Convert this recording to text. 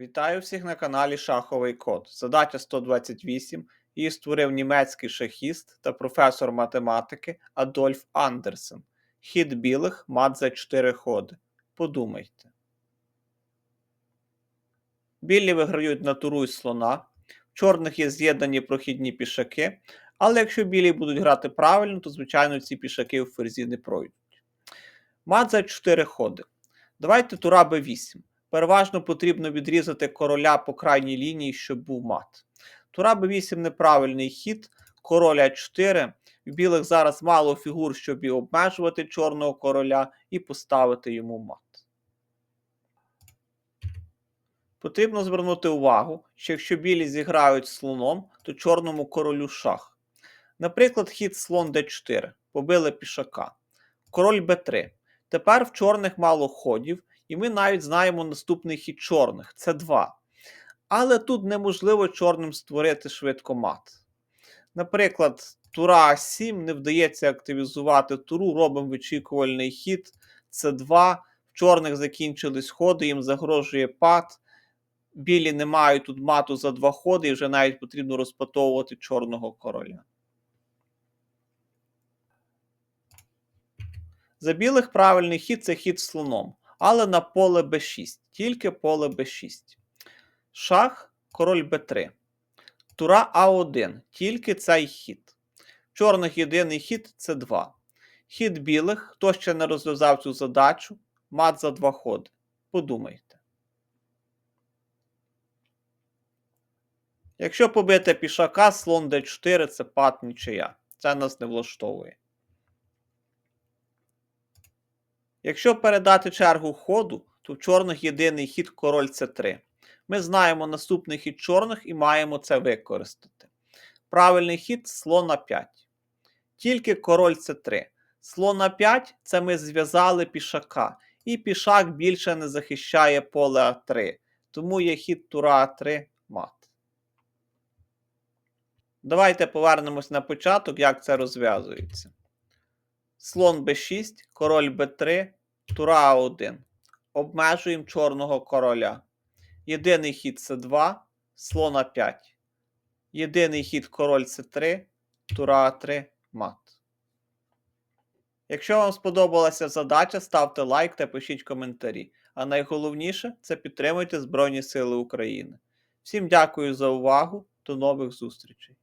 Вітаю всіх на каналі Шаховий Код. Задача 128. Її створив німецький шахіст та професор математики Адольф Андерсен. Хід білих мат за 4 ходи. Подумайте. Білі виграють на туру із слона. В чорних є з'єднані прохідні пішаки. Але якщо білі будуть грати правильно, то, звичайно, ці пішаки в ферзі не пройдуть. Мат за 4 ходи. Давайте тура b8. Переважно потрібно відрізати короля по крайній лінії, щоб був мат. Тура b8 неправильний хід, король а4. В білих зараз мало фігур, щоб і обмежувати чорного короля і поставити йому мат. Потрібно звернути увагу, що якщо білі зіграють слоном, то чорному королю шах. Наприклад, хід слон d4. Побили пішака. Король b3. Тепер в чорних мало ходів, і ми навіть знаємо наступний хід чорних це 2. Але тут неможливо чорним створити швидко мат. Наприклад, тура А7 не вдається активізувати туру, робимо вичікувальний хід це 2 В чорних закінчились ходи, їм загрожує пад. Білі не мають тут мату за два ходи, і вже навіть потрібно розпатовувати чорного короля. За білих правильний хід це хід слоном, але на поле b6, тільки поле b6. Шах, король b3. Тура А1, тільки цей хід. Чорних єдиний хід це 2. Хід білих, хто ще не розв'язав цю задачу, мат за два ходи. Подумайте. Якщо побити пішака, слон d4 це пат нічия. Це нас не влаштовує. Якщо передати чергу ходу, то в чорних єдиний хід король С3. Ми знаємо наступний хід чорних і маємо це використати. Правильний хід слон А5. Тільки король С3. Слон А5 це ми зв'язали пішака. І пішак більше не захищає поле А3. Тому є хід тура А3 мат. Давайте повернемось на початок, як це розв'язується. Слон b6, король b3, тура А1. Обмежуємо чорного короля. Єдиний хід С2, слон А5. Єдиний хід король С3, тура А3, мат. Якщо вам сподобалася задача, ставте лайк та пишіть коментарі. А найголовніше це підтримуйте Збройні Сили України. Всім дякую за увагу. До нових зустрічей!